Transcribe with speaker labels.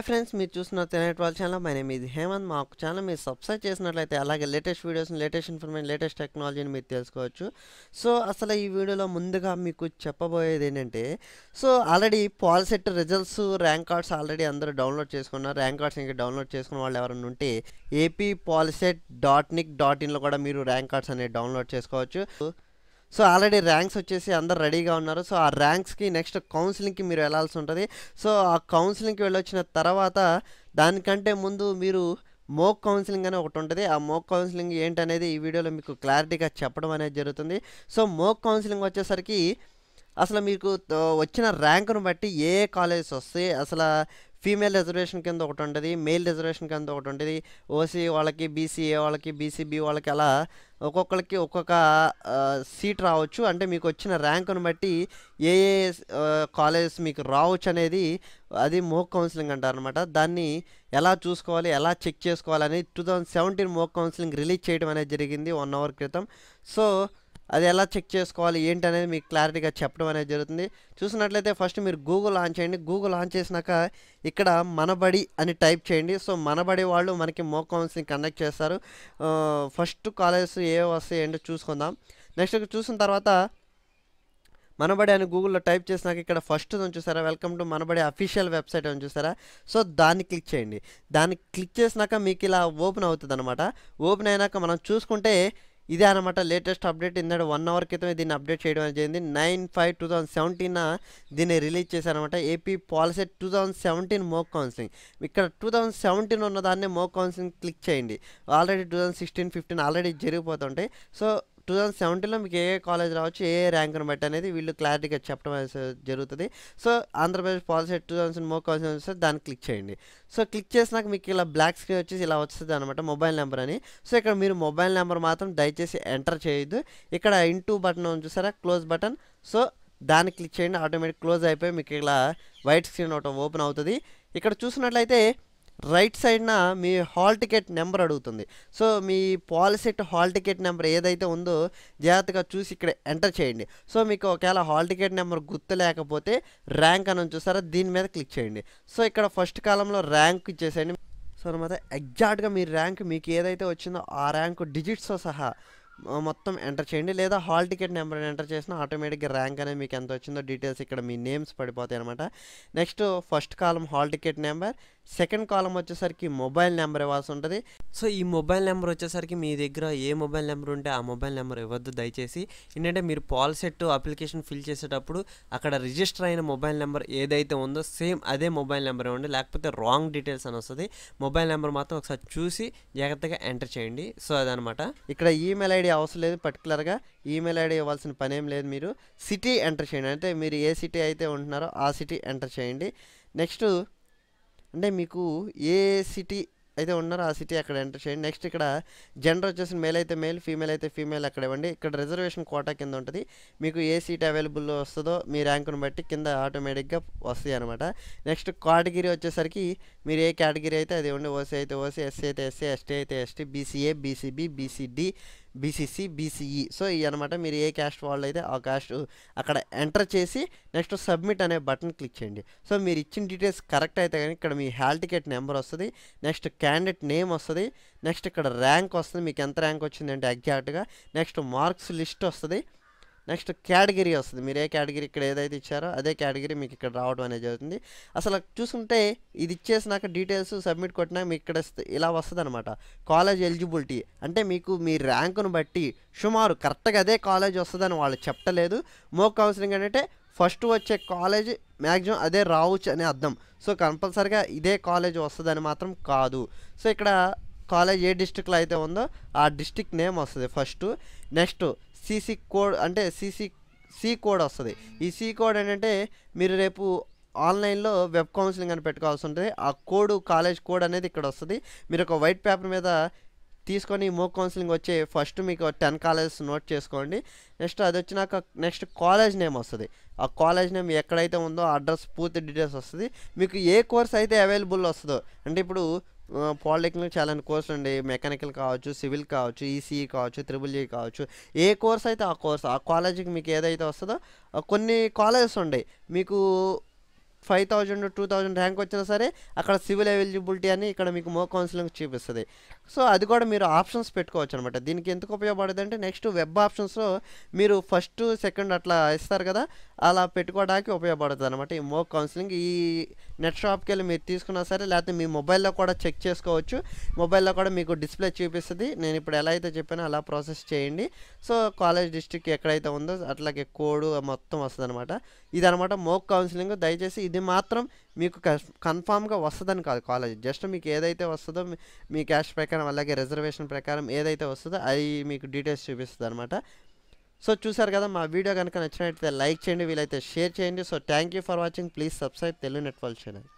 Speaker 1: Hi friends మీరు చూస్తున్న తెనట్ వాళ్ళ ఛానల్. మై నేమ్ ఇది హేమంత్. మా ఛానల్ మీరు సబ్స్క్రైబ్ చేసినట్లయితే అలాగే latest videos latest information latest టెక్నాలజీని మీరు తెలుసుకోవచ్చు. సో అసలు ఈ వీడియోలో ముందుగా మీకు చెప్పబోయేది ఏంటంటే so already POLYCET results rank cards already అందరూ డౌన్లోడ్ చేసుకున్నారు. ర్యాంక్ కార్డ్స్ ఇంకా డౌన్లోడ్ చేసుకున్న వాళ్ళు ఎవరైనా ఉంటే AP POLYCET dot nic dot ఇన్లో కూడా మీరు ర్యాంక్ కార్డ్స్ అనేవి డౌన్లోడ్ చేసుకోవచ్చు. సో ఆల్రెడీ ర్యాంక్స్ వచ్చేసి అందరు రెడీగా ఉన్నారు. సో ఆ ర్యాంక్స్కి నెక్స్ట్ కౌన్సిలింగ్కి మీరు వెళ్ళాల్సి ఉంటుంది. సో ఆ కౌన్సిలింగ్కి వెళ్ళొచ్చిన తర్వాత దానికంటే ముందు మీరు మోక్ కౌన్సిలింగ్ అనే ఒకటి ఉంటుంది. ఆ మోక్ కౌన్సిలింగ్ ఏంటనేది ఈ వీడియోలో మీకు క్లారిటీగా చెప్పడం అనేది జరుగుతుంది. సో మోక్ కౌన్సిలింగ్ వచ్చేసరికి అసలు మీకు వచ్చిన ర్యాంకును బట్టి ఏ కాలేజెస్ వస్తాయి? అసలు ఫీమేల్ రిజర్వేషన్ కింద ఒకటి ఉంటుంది మేల్ రిజర్వేషన్ కింద ఒకటి ఉంటుంది. ఓసీ వాళ్ళకి బీసీఏ వాళ్ళకి బీసీబీ వాళ్ళకి అలా ఒక్కొక్కరికి ఒక్కొక్క సీట్ రావచ్చు. అంటే మీకు వచ్చిన ర్యాంకును బట్టి ఏ ఏ కాలేజెస్ మీకు రావచ్చు అనేది అది మోక్ కౌన్సిలింగ్ అంటారు అనమాట దాన్ని ఎలా చూసుకోవాలి ఎలా చెక్ చేసుకోవాలని two thousand seventeen mock counselling release చేయడం అనేది జరిగింది వన్ అవర్ క్రితం. సో అది ఎలా చెక్ చేసుకోవాలి? ఏంటి అనేది మీకు క్లారిటీగా చెప్పడం అనేది జరుగుతుంది. చూసినట్లయితే ఫస్ట్ మీరు గూగుల్ ఆన్ చేయండి. గూగుల్ ఆన్ చేసినాక ఇక్కడ మనబడి అని టైప్ చేయండి. సో మనబడి వాళ్ళు మనకి మోక్ కౌన్సిలింగ్ కండక్ట్ చేస్తారు. ఫస్ట్ కాలేజెస్ ఏ వస్తాయి ఏంటో చూసుకుందాం. నెక్స్ట్ చూసిన తర్వాత మనబడి అని గూగుల్లో టైప్ చేసినాక ఇక్కడ ఫస్ట్ ఉంది చూసారా? Welcome to Manabadi official website అని చూసారా? సో దాన్ని క్లిక్ చేయండి. దాన్ని క్లిక్ చేసినాక మీకు ఇలా ఓపెన్ అవుతుంది అనమాట ఓపెన్ అయినాక మనం చూసుకుంటే ఇదే అనమాట లేటెస్ట్ అప్డేట్ ఇందాడు వన్ అవర్ క్రితమే దీన్ని అప్డేట్ చేయడం జరిగింది. Nine five two thousand seventeen దీన్ని రిలీజ్ చేశారనమాట AP POLYCET two thousand seventeen mock counselling ఇక్కడ టూ థౌజండ్ సెవెంటీన్ ఉన్న దాన్ని మోక్ కౌన్సిలింగ్ క్లిక్ చేయండి. Already two thousand sixteen fifteen already జరిగిపోతుంటాయి. So two thousand సెవెంటీన్లో మీకు ఏ ఏ కాలేజ్ రావచ్చు ఏ ఏ ర్యాంకును బట్టి అనేది వీళ్ళు క్లారిటీగా చెప్పడం అనేది జరుగుతుంది. So Andhra Pradesh policy two thousand మో కౌన్సిల్ వస్తే దాన్ని క్లిక్ చేయండి. సో క్లిక్ చేసినాక మీకు ఇలా బ్లాక్ స్క్రీన్ వచ్చేసి ఇలా వస్తుంది అనమాట మొబైల్ నెంబర్ అని. సో ఇక్కడ మీరు మొబైల్ నెంబర్ మాత్రం దయచేసి ఎంటర్ చేయొద్దు. ఇక్కడ ఇంటూ బటన్ చూసారా? Close button. సో దాన్ని క్లిక్ చేయండి. ఆటోమేటిక్ క్లోజ్ అయిపోయి మీకు ఇలా వైట్ స్క్రీన్ ఒకటి ఓపెన్ అవుతుంది. ఇక్కడ చూసినట్లయితే రైట్ సైడ్న మీ హాల్ టికెట్ నెంబర్ అడుగుతుంది. సో మీ పాలసెట్ హాల్ టికెట్ నెంబర్ ఏదైతే ఉందో జాగ్రత్తగా చూసి ఇక్కడ ఎంటర్ చేయండి. సో మీకు ఒకవేళ హాల్ టికెట్ నెంబర్ గుర్తు లేకపోతే ర్యాంక్ అని చూసారా దీని మీద క్లిక్ చేయండి. సో ఇక్కడ ఫస్ట్ కాలంలో ర్యాంక్ ఇచ్చేసేయండి. సో అనమాట ఎగ్జాక్ట్గా మీ ర్యాంక్ మీకు ఏదైతే వచ్చిందో ఆ ర్యాంక్ డిజిట్స్తో సహా మొత్తం ఎంటర్ చేయండి. లేదా హాల్ టికెట్ నెంబర్ ఎంటర్ చేసినా ఆటోమేటిక్గా ర్యాంక్ అనేది మీకు ఎంత వచ్చిందో డీటెయిల్స్ ఇక్కడ మీ నేమ్స్ పడిపోతాయి అనమాట next first column hall ticket number second column వచ్చేసరికి మొబైల్ నెంబర్ ఇవ్వాల్సి ఉంటుంది. సో ఈ మొబైల్ నెంబర్ వచ్చేసరికి మీ దగ్గర ఏ మొబైల్ నెంబర్ ఉంటే ఆ మొబైల్ నెంబర్ ఇవ్వద్దు దయచేసి. ఏంటంటే మీరు పాలసెట్ అప్లికేషన్ ఫిల్ చేసేటప్పుడు అక్కడ రిజిస్టర్ అయిన మొబైల్ నెంబర్ ఏదైతే ఉందో సేమ్ అదే మొబైల్ నెంబర్ ఇవ్వండి. లేకపోతే రాంగ్ డీటెయిల్స్ అని వస్తుంది. మొబైల్ నెంబర్ మాత్రం ఒకసారి చూసి జాగ్రత్తగా ఎంటర్ చేయండి. సో అదనమాట. ఇక్కడ ఈమెయిల్ ఐడి అవసరం లేదు పర్టికులర్గా. ఈమెయిల్ ఐడి ఇవ్వాల్సిన పని ఏం లేదు మీరు. సిటీ ఎంటర్ చేయండి. అంటే మీరు ఏ సిటీ అయితే ఉంటున్నారో ఆ సిటీ ఎంటర్ చేయండి. నెక్స్ట్ అంటే మీకు ఏ సిటీ అయితే ఉన్నారో ఆ సిటీ అక్కడ ఎంటర్ చేయండి. నెక్స్ట్ ఇక్కడ జెండర్ వచ్చేసి మేల్ అయితే మేల్ ఫీమేల్ అయితే ఫీమేల్ అక్కడ ఇవ్వండి. ఇక్కడ రిజర్వేషన్ కోటా కింద ఉంటుంది. మీకు ఏ సీట్ అవైలబుల్ వస్తుందో మీ ర్యాంకును బట్టి కింద ఆటోమేటిక్గా వస్తాయి అనమాట నెక్స్ట్ కేటగిరీ వచ్చేసరికి మీరు ఏ కేటగిరీ అయితే అది ఇవ్వండి. ఓసీ అయితే ఓసీ ఎస్సీ అయితే ఎస్సీ ఎస్టీ అయితే ST BCA BCB BCD BCC BCE. So ఇవి అనమాట మీరు ఏ క్యాస్ట్ వాళ్ళు అయితే ఆ క్యాస్ట్ అక్కడ ఎంటర్ చేసి నెక్స్ట్ సబ్మిట్ అనే బటన్ క్లిక్ చేయండి. సో మీరు ఇచ్చిన డీటెయిల్స్ కరెక్ట్ అయితే కానీ ఇక్కడ మీ హాల్ టికెట్ నెంబర్ వస్తుంది నెక్స్ట్ క్యాండిడేట్ నేమ్ వస్తుంది నెక్స్ట్ ఇక్కడ ర్యాంక్ వస్తుంది మీకు ఎంత ర్యాంక్ వచ్చిందంటే ఎగ్జాక్ట్గా నెక్స్ట్ మార్క్స్ లిస్ట్ వస్తుంది నెక్స్ట్ కేటగిరీ వస్తుంది. మీరు ఏ కేటగిరీ ఇక్కడ ఏదైతే ఇచ్చారో అదే కేటగిరీ మీకు ఇక్కడ రావడం అనేది జరుగుతుంది. అసలు చూసుకుంటే ఇది ఇచ్చేసినాక డీటెయిల్స్ సబ్మిట్ కొట్టినాక మీకు ఇక్కడ ఇలా వస్తుంది అనమాట కాలేజ్ ఎలిజిబిలిటీ అంటే మీకు మీ ర్యాంకును బట్టి సుమారు కరెక్ట్గా అదే కాలేజ్ వస్తుందని వాళ్ళు చెప్పలేదు. మో కౌన్సిలింగ్ అంటే ఫస్ట్ వచ్చే కాలేజ్ మ్యాక్సిమం అదే రావచ్చు అని అర్థం. సో కంపల్సరిగా ఇదే కాలేజ్ వస్తుందని మాత్రం కాదు. సో ఇక్కడ కాలేజ్ ఏ డిస్టిక్లో అయితే ఉందో ఆ డిస్టిక్ నేమ్ వస్తుంది ఫస్ట్. నెక్స్ట్ సీసీ కోడ్ అంటే సీసీ సి కోడ్ వస్తుంది. ఈ సి కోడ్ ఏంటంటే మీరు రేపు ఆన్లైన్లో వెబ్ కౌన్సిలింగ్ అని పెట్టుకోవాల్సి ఉంటుంది. ఆ కోడ్ కాలేజ్ కోడ్ అనేది ఇక్కడ వస్తుంది. మీరు ఒక వైట్ పేపర్ మీద తీసుకొని మో కౌన్సిలింగ్ వచ్చే ఫస్ట్ మీకు టెన్ కాలేజెస్ నోట్ చేసుకోండి. నెక్స్ట్ అది వచ్చినాక నెక్స్ట్ కాలేజ్ నేమ్ వస్తుంది. ఆ కాలేజ్ నేమ్ ఎక్కడైతే ఉందో అడ్రస్ పూర్తి డీటెయిల్స్ వస్తుంది. మీకు ఏ కోర్స్ అయితే అవైలబుల్ వస్తుందో అంటే ఇప్పుడు పాలిటెక్నిక్ చాలా కోర్సులు ఉండే. మెకానికల్ కావచ్చు సివిల్ కావచ్చు ఈసీఈ కావచ్చు త్రిబుల్ ఈ కావచ్చు. ఏ కోర్స్ అయితే ఆ కోర్స్ ఆ కాలేజీకి మీకు ఏదైతే వస్తుందో కొన్ని కాలేజెస్ ఉన్నాయి మీకు five thousand two thousand rank వచ్చినా సరే అక్కడ సివిల్ ఎలిజిబిలిటీ అని ఇక్కడ మీకు మో కౌన్సిలింగ్ చూపిస్తుంది. సో అది కూడా మీరు ఆప్షన్స్ పెట్టుకోవచ్చు అనమాట దీనికి ఎందుకు ఉపయోగపడదంటే అంటే నెక్స్ట్ వెబ్ ఆప్షన్స్లో మీరు ఫస్ట్ సెకండ్ అట్లా ఇస్తారు కదా అలా పెట్టుకోవడానికి ఉపయోగపడుతుంది అనమాట ఈ మో కౌన్సిలింగ్. ఈ నెట్ షాప్కి వెళ్ళి మీరు తీసుకున్నా సరే లేకపోతే మీ మొబైల్లో కూడా చెక్ చేసుకోవచ్చు. మొబైల్లో కూడా మీకు డిస్ప్లే చూపిస్తుంది. నేను ఇప్పుడు ఎలా అయితే చెప్పానో అలా ప్రాసెస్ చేయండి. సో కాలేజ్ డిస్ట్రిక్ట్ ఎక్కడైతే ఉందో అట్లాగే కోడ్ మొత్తం వస్తుంది అనమాట ఇదనమాట మోక్ కౌన్సిలింగ్. దయచేసి ఇది మాత్రం మీకు కన్ఫామ్గా వస్తుందని కాదు కాలేజ్ జస్ట్ మీకు ఏదైతే వస్తుందో మీ క్యాష్ ప్రకారం అలాగే రిజర్వేషన్ ప్రకారం ఏదైతే వస్తుందో అది మీకు డీటెయిల్స్ చూపిస్తుంది అనమాట సో చూసారు కదా మా వీడియో కనుక నచ్చినట్లయితే లైక్ చేయండి వీలైతే షేర్ చేయండి. So thank you for watching please subscribe Telugu network channel